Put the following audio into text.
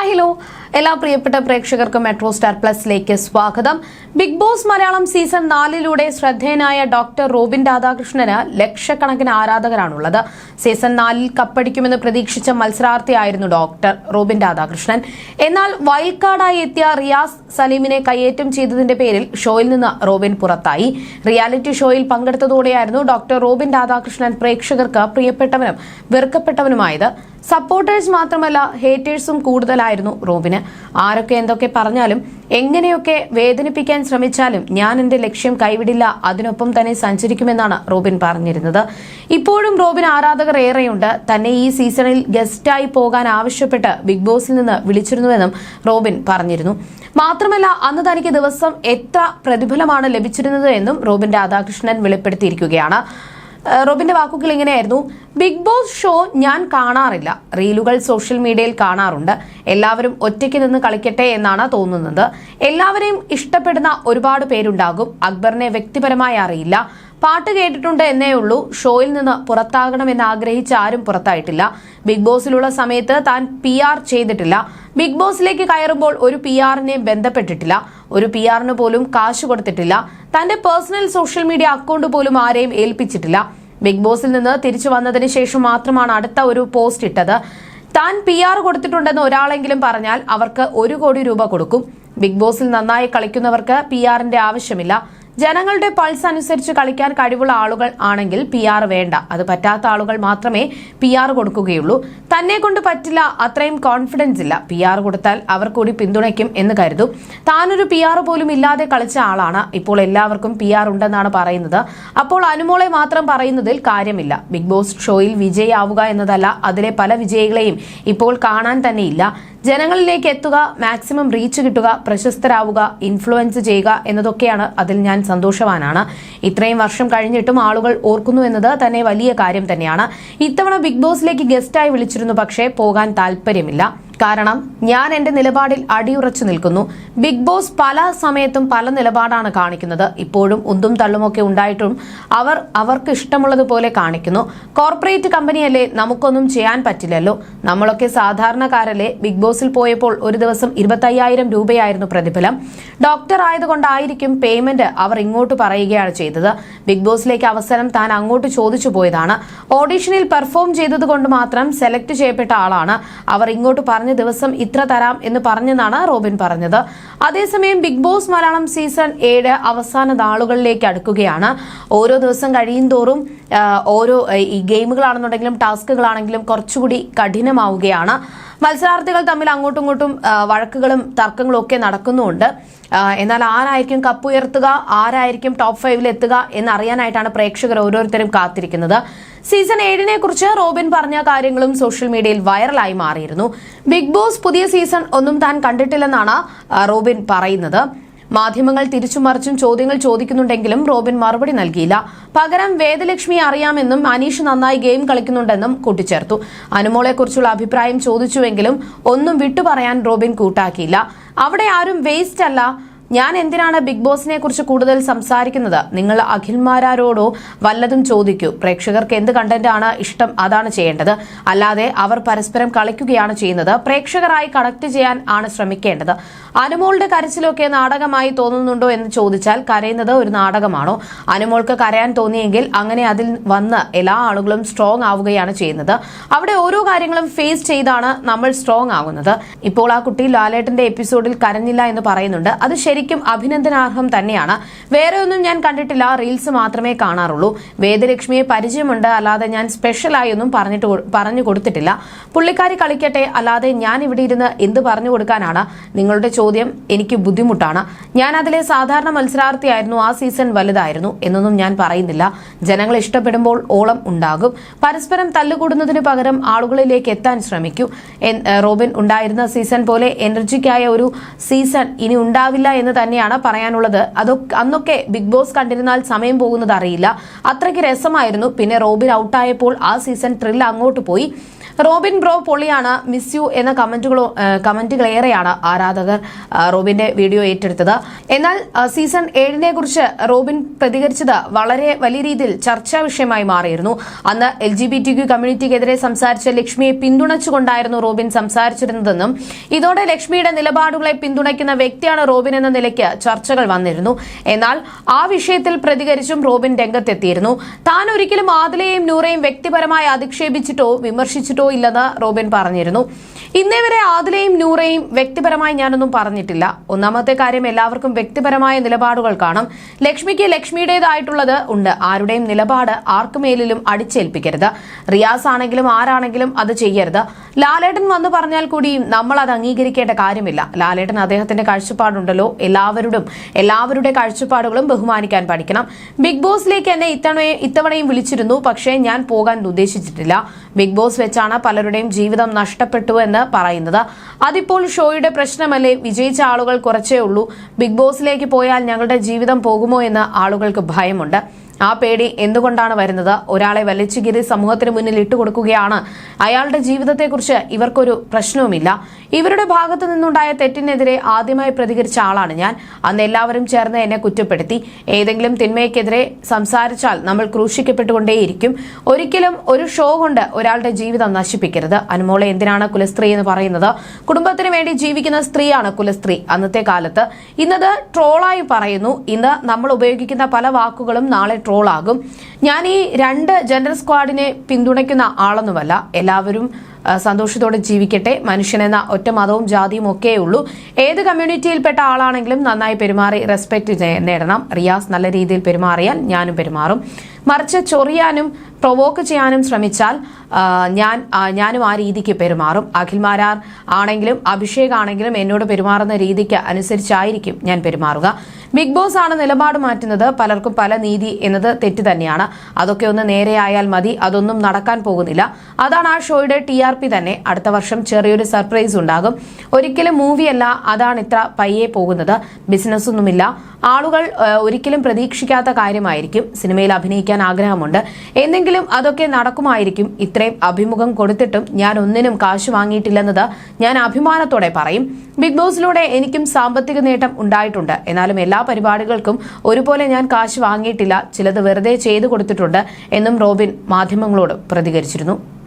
Hi hello എല്ലാ പ്രിയപ്പെട്ട പ്രേക്ഷകർക്കും മെട്രോ സ്റ്റാർ പ്ലസിലേക്ക് സ്വാഗതം. ബിഗ് ബോസ് മലയാളം സീസൺ നാലിലൂടെ ശ്രദ്ധേയനായ ഡോക്ടർ റോബിൻ രാധാകൃഷ്ണന് ലക്ഷക്കണക്കിന് ആരാധകരാണുള്ളത്. സീസൺ നാലിൽ കപ്പടിക്കുമെന്ന് പ്രതീക്ഷിച്ച മത്സരാർത്ഥിയായിരുന്നു ഡോക്ടർ റോബിൻ രാധാകൃഷ്ണൻ. എന്നാൽ വൈൽഡ് കാർഡായി എത്തിയ റിയാസ് സലീമിനെ കയ്യേറ്റം ചെയ്തതിന്റെ പേരിൽ ഷോയിൽ നിന്ന് റോബിൻ പുറത്തായി. റിയാലിറ്റി ഷോയിൽ പങ്കെടുത്തതോടെയായിരുന്നു ഡോക്ടർ റോബിൻ രാധാകൃഷ്ണൻ പ്രേക്ഷകർക്ക് പ്രിയപ്പെട്ടവനും വെറുക്കപ്പെട്ടവനുമായത്. സപ്പോർട്ടേഴ്സ് മാത്രമല്ല ഹേറ്റേഴ്സും കൂടുതലായിരുന്നു റോബിന്. ആരൊക്കെ എന്തൊക്കെ പറഞ്ഞാലും എങ്ങനെയൊക്കെ വേദനിപ്പിക്കാൻ ശ്രമിച്ചാലും ഞാൻ എന്റെ ലക്ഷ്യം കൈവിടില്ല അതിനൊപ്പം തന്നെ സഞ്ചരിക്കുമെന്നാണ് റോബിൻ പറഞ്ഞിരുന്നത്. ഇപ്പോഴും റോബിൻ ആരാധകർ ഏറെയുണ്ട്. തന്നെ ഈ സീസണിൽ ഗസ്റ്റായി പോകാൻ ആവശ്യപ്പെട്ട് ബിഗ് ബോസിൽ നിന്ന് വിളിച്ചിരുന്നുവെന്നും റോബിൻ പറഞ്ഞിരുന്നു. മാത്രമല്ല അന്ന് തനിക്ക് ദിവസം എത്ര പ്രതിഫലമാണ് ലഭിച്ചിരുന്നത് എന്നും റോബിൻ രാധാകൃഷ്ണൻ വെളിപ്പെടുത്തിയിരിക്കുകയാണ്. റോബിന്റെ വാക്കുകൾ ഇങ്ങനെയായിരുന്നു. ബിഗ് ബോസ് ഷോ ഞാൻ കാണാറില്ല. റീലുകൾ സോഷ്യൽ മീഡിയയിൽ കാണാറുണ്ട്. എല്ലാവരും ഒറ്റയ്ക്ക് നിന്ന് കളിക്കട്ടെ എന്നാണ് തോന്നുന്നത്. എല്ലാവരെയും ഇഷ്ടപ്പെടുന്ന ഒരുപാട് പേരുണ്ടാകും. അക്ബറിനെ വ്യക്തിപരമായി അറിയില്ല. പാട്ട് കേട്ടിട്ടുണ്ട് എന്നേ ഉള്ളൂ. ഷോയിൽ നിന്ന് പുറത്താകണമെന്ന് ആഗ്രഹിച്ച ആരും പുറത്തായിട്ടില്ല. ബിഗ് ബോസിലുള്ള സമയത്ത് താൻ പി ആർ ചെയ്തിട്ടില്ല. ബിഗ് ബോസിലേക്ക് കയറുമ്പോൾ ഒരു പി ആറിനെ ബന്ധപ്പെട്ടിട്ടില്ല. ഒരു പി ആറിന് പോലും കാശ് കൊടുത്തിട്ടില്ല. തന്റെ പേഴ്സണൽ സോഷ്യൽ മീഡിയ അക്കൗണ്ട് പോലും ആരെയും ഏൽപ്പിച്ചിട്ടില്ല. ബിഗ് ബോസിൽ നിന്ന് തിരിച്ചു വന്നതിന് ശേഷം മാത്രമാണ് അടുത്ത ഒരു പോസ്റ്റ് ഇട്ടത്. താൻ പി ആർ കൊടുത്തിട്ടുണ്ടെന്ന് ഒരാളെങ്കിലും പറഞ്ഞാൽ അവർക്ക് ഒരു കോടി രൂപ കൊടുക്കും. ബിഗ് ബോസിൽ നന്നായി കളിക്കുന്നവർക്ക് പി ആറിന്റെ ആവശ്യമില്ല. ജനങ്ങളുടെ പൾസ് അനുസരിച്ച് കളിക്കാൻ കഴിവുള്ള ആളുകൾ ആണെങ്കിൽ പി ആർ വേണ്ട. അത് പറ്റാത്ത ആളുകൾ മാത്രമേ പി ആർ കൊടുക്കുകയുള്ളൂ. തന്നെ കൊണ്ട് പറ്റില്ല അത്രയും കോൺഫിഡൻസ് ഇല്ല. പി ആർ കൊടുത്താൽ അവർ കൂടി പിന്തുണയ്ക്കും എന്ന് കരുതും. താനൊരു പി ആർ പോലും ഇല്ലാതെ കളിച്ച ആളാണ്. ഇപ്പോൾ എല്ലാവർക്കും പി ആർ ഉണ്ടെന്നാണ് പറയുന്നത്. അപ്പോൾ അനുമോളെ മാത്രം പറയുന്നതിൽ കാര്യമില്ല. ബിഗ് ബോസ് ഷോയിൽ വിജയിയാവുക എന്നതല്ല. അതിലെ പല വിജയികളെയും ഇപ്പോൾ കാണാൻ തന്നെയില്ല. ജനങ്ങളിലേക്ക് എത്തുക മാക്സിമം റീച്ച് കിട്ടുക പ്രശസ്തരാവുക ഇൻഫ്ലുവൻസ് ചെയ്യുക എന്നതൊക്കെയാണ് അതിൽ ഞാൻ സന്തോഷവാനാണ്. ഇത്രയും വർഷം കഴിഞ്ഞിട്ടും ആളുകൾ ഓർക്കുന്നു എന്നത് തന്നെ വലിയ കാര്യം തന്നെയാണ്. ഇത്തവണ ബിഗ് ബോസിലേക്ക് ഗസ്റ്റായി വിളിച്ചിരുന്നു പക്ഷേ പോകാൻ താല്പര്യമില്ല കാരണം ഞാൻ എന്റെ നിലപാടിൽ അടിയുറച്ചു നിൽക്കുന്നു. ബിഗ് ബോസ് പല സമയത്തും പല നിലപാടാണ് കാണിക്കുന്നത്. ഇപ്പോഴും ഉന്തും തള്ളുമൊക്കെ ഉണ്ടായിട്ടും അവർ അവർക്ക് ഇഷ്ടമുള്ളതുപോലെ കാണിക്കുന്നു. കോർപ്പറേറ്റ് കമ്പനിയല്ലേ നമുക്കൊന്നും ചെയ്യാൻ പറ്റില്ലല്ലോ. നമ്മളൊക്കെ സാധാരണക്കാരല്ലേ? ബിഗ് ബോസിൽ പോയപ്പോൾ ഒരു ദിവസം ഇരുപത്തയ്യായിരം രൂപയായിരുന്നു പ്രതിഫലം. ഡോക്ടർ ആയതുകൊണ്ടായിരിക്കും പേയ്മെന്റ് അവർ ഇങ്ങോട്ട് പറയുകയാണ് ചെയ്തത്. ബിഗ് ബോസിലേക്ക് അവസരം താൻ അങ്ങോട്ട് ചോദിച്ചു പോയതാണ്. ഓഡീഷനിൽ പെർഫോം ചെയ്തതുകൊണ്ട് മാത്രം സെലക്ട് ചെയ്യപ്പെട്ട ആളാണ്. അവർ ഇങ്ങോട്ട് പറഞ്ഞ ദിവസം ഇത്ര തരാം എന്ന് പറഞ്ഞെന്നാണ് റോബിൻ പറഞ്ഞത്. അതേസമയം ബിഗ് ബോസ് മലയാളം സീസൺ ഏഴ് അവസാന നാളുകളിലേക്ക് അടുക്കുകയാണ്. ഓരോ ദിവസം കഴിയും തോറും ഓരോ ഈ ഗെയിമുകളാണെന്നുണ്ടെങ്കിലും ടാസ്കുകളാണെങ്കിലും കുറച്ചുകൂടി കഠിനമാവുകയാണ്. മത്സരാർത്ഥികൾ തമ്മിൽ അങ്ങോട്ടും ഇങ്ങോട്ടും വഴക്കുകളും തർക്കങ്ങളും ഒക്കെ നടക്കുന്നുണ്ട് എന്നാൽ ആരായിരിക്കും കപ്പ് ഉയർത്തുക ആരായിരിക്കും ടോപ്പ് ഫൈവിൽ എത്തുക എന്നറിയാനായിട്ടാണ് പ്രേക്ഷകർ ഓരോരുത്തരും കാത്തിരിക്കുന്നത്. സീസൺ ഏഴിനെ കുറിച്ച് റോബിൻ പറഞ്ഞ കാര്യങ്ങളും സോഷ്യൽ മീഡിയയിൽ വൈറലായി മാറിയിരുന്നു. ബിഗ് ബോസ് പുതിയ സീസൺ ഒന്നും താൻ കണ്ടിട്ടില്ലെന്നാണ് റോബിൻ പറയുന്നത്. മാധ്യമങ്ങൾ തിരിച്ചുമറിച്ചും ചോദ്യങ്ങൾ ചോദിക്കുന്നുണ്ടെങ്കിലും റോബിൻ മറുപടി നൽകിയില്ല. പകരം വേദലക്ഷ്മി അറിയാമെന്നും അനീഷ് നന്നായി ഗെയിം കളിക്കുന്നുണ്ടെന്നും കൂട്ടിച്ചേർത്തു. അനുമോളെക്കുറിച്ചുള്ള അഭിപ്രായം ചോദിച്ചുവെങ്കിലും ഒന്നും വിട്ടുപറയാൻ റോബിൻ കൂട്ടാക്കിയില്ല. അവിടെ ആരും വേസ്റ്റ് അല്ല ഞാൻ എന്തിനാണ് ബിഗ് ബോസിനെ കുറിച്ച് കൂടുതൽ സംസാരിക്കുന്നത്? നിങ്ങൾ അഖിൽമാരാരോടോ വല്ലതും ചോദിക്കൂ. പ്രേക്ഷകർക്ക് എന്ത് കണ്ടന്റ് ആണ് ഇഷ്ടം അതാണ് ചെയ്യേണ്ടത്. അല്ലാതെ അവർ പരസ്പരം കളിക്കുകയാണ് ചെയ്യുന്നത്. പ്രേക്ഷകരായി കണക്ട് ചെയ്യാൻ ആണ് ശ്രമിക്കേണ്ടത്. അനുമോളുടെ കരച്ചിലൊക്കെ നാടകമായി തോന്നുന്നുണ്ടോ എന്ന് ചോദിച്ചാൽ കരയുന്നത് ഒരു നാടകമാണോ? അനുമോൾക്ക് കരയാൻ തോന്നിയെങ്കിൽ അങ്ങനെ അതിൽ വന്ന് എല്ലാ ആളുകളും സ്ട്രോങ് ആവുകയാണ് ചെയ്യുന്നത്. അവിടെ ഓരോ കാര്യങ്ങളും ഫേസ് ചെയ്താണ് നമ്മൾ സ്ട്രോങ് ആകുന്നത് ഇപ്പോൾ ആ കുട്ടി ലാലേട്ടന്റെ എപ്പിസോഡിൽ കരഞ്ഞില്ല എന്ന് പറയുന്നുണ്ട്. അത് ശരിക്കും അഭിനന്ദനാർഹം തന്നെയാണ്. വേറെ ഒന്നും ഞാൻ കണ്ടിട്ടില്ല. റീൽസ് മാത്രമേ കാണാറുള്ളൂ. വേദലക്ഷ്മിയെ പരിചയമുണ്ട്. അല്ലാതെ ഞാൻ സ്പെഷ്യലായി ഒന്നും പറഞ്ഞിട്ട് പറഞ്ഞു കൊടുത്തിട്ടില്ല. പുള്ളിക്കാരി കളിക്കട്ടെ. അല്ലാതെ ഞാൻ ഇവിടെ ഇരുന്ന് എന്ത് പറഞ്ഞു കൊടുക്കാനാണ്? നിങ്ങളുടെ ചോദ്യം എനിക്ക് ബുദ്ധിമുട്ടാണ്. ഞാൻ അതിലെ സാധാരണ മത്സരാർത്ഥിയായിരുന്നു. ആ സീസൺ വലുതായിരുന്നു എന്നൊന്നും ഞാൻ പറയുന്നില്ല. ജനങ്ങൾ ഇഷ്ടപ്പെടുമ്പോൾ ഓളം ഉണ്ടാകും. പരസ്പരം തല്ലുകൂടുന്നതിന് പകരം ആളുകളിലേക്ക് എത്താൻ ശ്രമിക്കൂ. റോബിൻ ഉണ്ടായിരുന്ന സീസൺ പോലെ എനർജിക്കായ ഒരു സീസൺ ഇനി ഉണ്ടാവില്ല എന്ന് തന്നെയാണ് പറയാനുള്ളത്. അതൊക്കെ അന്നൊക്കെ ബിഗ് ബോസ് കണ്ടിരുന്നാൽ സമയം പോകുന്നത് അറിയില്ല. അത്രയ്ക്ക് രസമായിരുന്നു. പിന്നെ റോബിൻ ഔട്ടായപ്പോൾ ആ സീസൺ ത്രില്ല് അങ്ങോട്ട് പോയി. റോബിൻ ബ്രോ പൊളിയാണ് മിസ് യു എന്ന കമന്റുകളോ കമന്റുകളേറെയാണ് ആരാധകർ റോബിന്റെ വീഡിയോ ഏറ്റെടുത്തത്. എന്നാൽ സീസൺ ഏഴിനെ കുറിച്ച് റോബിൻ പ്രതികരിച്ചത് വളരെ വലിയ രീതിയിൽ ചർച്ചാ വിഷയമായി മാറിയിരുന്നു. അന്ന് L G B T Q കമ്മ്യൂണിറ്റിക്കെതിരെ സംസാരിച്ച ലക്ഷ്മിയെ പിന്തുണച്ചുകൊണ്ടായിരുന്നു റോബിൻ സംസാരിച്ചിരുന്നതെന്നും ഇതോടെ ലക്ഷ്മിയുടെ നിലപാടുകളെ പിന്തുണയ്ക്കുന്ന വ്യക്തിയാണ് റോബിൻ എന്ന നിലയ്ക്ക് ചർച്ചകൾ വന്നിരുന്നു. എന്നാൽ ആ വിഷയത്തിൽ പ്രതികരിച്ചും റോബിൻ രംഗത്തെത്തിയിരുന്നു. താൻ ഒരിക്കലും ആദിലയെയും നൂറയും വ്യക്തിപരമായി അധിക്ഷേപിച്ചിട്ടോ വിമർശിച്ചിട്ടോ ഇല്ലെന്ന് റോബിൻ പറഞ്ഞിരുന്നു. ഇന്നേ വരെ ആദിലയും നൂറയും വ്യക്തിപരമായി ഞാനൊന്നും പറഞ്ഞിട്ടില്ല. ഒന്നാമത്തെ കാര്യം എല്ലാവർക്കും വ്യക്തിപരമായ നിലപാടുകൾ കാണും. ലക്ഷ്മിക്ക് ലക്ഷ്മിയുടേതായിട്ടുള്ളത് ഉണ്ട്. ആരുടെയും നിലപാട് ആർക്കുമേലിലും അടിച്ചേൽപ്പിക്കരുത്. റിയാസ് ആണെങ്കിലും ആരാണെങ്കിലും അത് ചെയ്യരുത്. ലാലേട്ടൻ വന്നു പറഞ്ഞാൽ കൂടിയും നമ്മൾ അത് അംഗീകരിക്കേണ്ട കാര്യമില്ല. ലാലേട്ടൻ അദ്ദേഹത്തിന്റെ കാഴ്ചപ്പാടുണ്ടല്ലോ. എല്ലാവരും എല്ലാവരുടെ കാഴ്ചപ്പാടുകളും ബഹുമാനിക്കാൻ പഠിക്കണം. ബിഗ് ബോസിലേക്ക് എന്നെ ഇത്തവണയും ഇത്തവണയും വിളിച്ചിരുന്നു. പക്ഷേ ഞാൻ പോകാൻ ഉദ്ദേശിച്ചിട്ടില്ല. ബിഗ് ബോസ് വെച്ചാണ് പലരുടെയും ജീവിതം നഷ്ടപ്പെട്ടു എന്ന് പറയുന്നത്. അതിപ്പോൾ ഷോയുടെ പ്രശ്നമല്ലേ? വിജയിച്ച ആളുകൾ കുറച്ചേ ഉള്ളൂ. ബിഗ് ബോസിലേക്ക് പോയാൽ ഞങ്ങളുടെ ജീവിതം പോകുമോ എന്ന് ആളുകൾക്ക് ഭയമുണ്ട്. ആ പേടി എന്തുകൊണ്ടാണ് വരുന്നത്? ഒരാളെ വലിച്ചുകീറി സമൂഹത്തിന് മുന്നിൽ ഇട്ടുകൊടുക്കുകയാണ്. അയാളുടെ ജീവിതത്തെക്കുറിച്ച് ഇവർക്കൊരു പ്രശ്നവുമില്ല. ഇവരുടെ ഭാഗത്തു നിന്നുണ്ടായ തെറ്റിനെതിരെ ആദ്യമായി പ്രതികരിച്ച ആളാണ് ഞാൻ. അന്ന് എല്ലാവരും ചേർന്ന് എന്നെ കുറ്റപ്പെടുത്തി. ഏതെങ്കിലും തിന്മയ്ക്കെതിരെ സംസാരിച്ചാൽ നമ്മൾ ക്രൂശിക്കപ്പെട്ടുകൊണ്ടേയിരിക്കും. ഒരിക്കലും ഒരു ഷോ കൊണ്ട് ഒരാളുടെ ജീവിതം നശിപ്പിക്കരുത്. അനുമോളെ എന്തിനാണ് കുലസ്ത്രീ എന്ന് പറയുന്നത്? കുടുംബത്തിന് വേണ്ടി ജീവിക്കുന്ന സ്ത്രീയാണ് കുലസ്ത്രീ. അന്നത്തെ കാലത്ത് ഇന്നത് ട്രോളായി പറയുന്നു. ഇന്ന് നമ്മൾ ഉപയോഗിക്കുന്ന പല വാക്കുകളും നാളെ ട്രോളാകും. ഞാൻ ഈ രണ്ട് ജനറൽ സ്ക്വാഡിനെ പിന്തുണയ്ക്കുന്ന ആളൊന്നുമല്ല. എല്ലാവരും സന്തോഷത്തോടെ ജീവിക്കട്ടെ. മനുഷ്യനെന്ന ഒറ്റ മതവും ജാതിയും ഒക്കെയേ ഉള്ളൂ ഏത് കമ്മ്യൂണിറ്റിയിൽപ്പെട്ട ആളാണെങ്കിലും നന്നായി പെരുമാറി റെസ്പെക്ട് നേടണം. റിയാസ് നല്ല രീതിയിൽ പെരുമാറിയാൽ ഞാനും പെരുമാറും. മറിച്ച് ചൊറിയാനും പ്രൊവോക്ക് ചെയ്യാനും ശ്രമിച്ചാൽ ഞാൻ ഞാനും ആ രീതിക്ക് പെരുമാറും. അഖിൽമാരാർ ആണെങ്കിലും അഭിഷേക് ആണെങ്കിലും എന്നോട് പെരുമാറുന്ന രീതിക്ക് അനുസരിച്ചായിരിക്കും ഞാൻ പെരുമാറുക. ബിഗ് ബോസ് ആണ് നിലപാട് മാറ്റുന്നത്. പലർക്കും പല നീതി എന്നത് തെറ്റ് തന്നെയാണ്. അതൊക്കെ ഒന്ന് നേരെയായാൽ മതി. അതൊന്നും നടക്കാൻ പോകുന്നില്ല. അതാണ് ആ ഷോയുടെ ടി ആർ പി തന്നെ. അടുത്ത വർഷം ചെറിയൊരു സർപ്രൈസ് ഉണ്ടാകും. ഒരിക്കലും മൂവിയല്ല അതാണ് ഇത്ര പയ്യെ പോകുന്നത്. ബിസിനസ്സൊന്നുമില്ല ആളുകൾ ഒരിക്കലും പ്രതീക്ഷിക്കാത്ത കാര്യമായിരിക്കും. സിനിമയിൽ അഭിനയിക്കാൻ ആഗ്രഹമുണ്ട്. എന്നെങ്കിലും അതൊക്കെ നടക്കുമായിരിക്കും. ഇത്രയും അഭിമുഖം കൊടുത്തിട്ടും ഞാൻ ഒന്നിനും കാശ് വാങ്ങിയിട്ടില്ലെന്നത് ഞാൻ അഭിമാനത്തോടെ പറയും. ബിഗ് ബോസിലൂടെ എനിക്കും സാമ്പത്തിക നേട്ടം ഉണ്ടായിട്ടുണ്ട്. എന്നാലും എല്ലാ പരിപാടികൾക്കും ഒരുപോലെ ഞാൻ കാശ് വാങ്ങിയിട്ടില്ല. ചിലത് വെറുതെ ചെയ്തു കൊടുത്തിട്ടുണ്ട് എന്നും റോബിൻ മാധ്യമങ്ങളോട് പ്രതികരിച്ചിരുന്നു.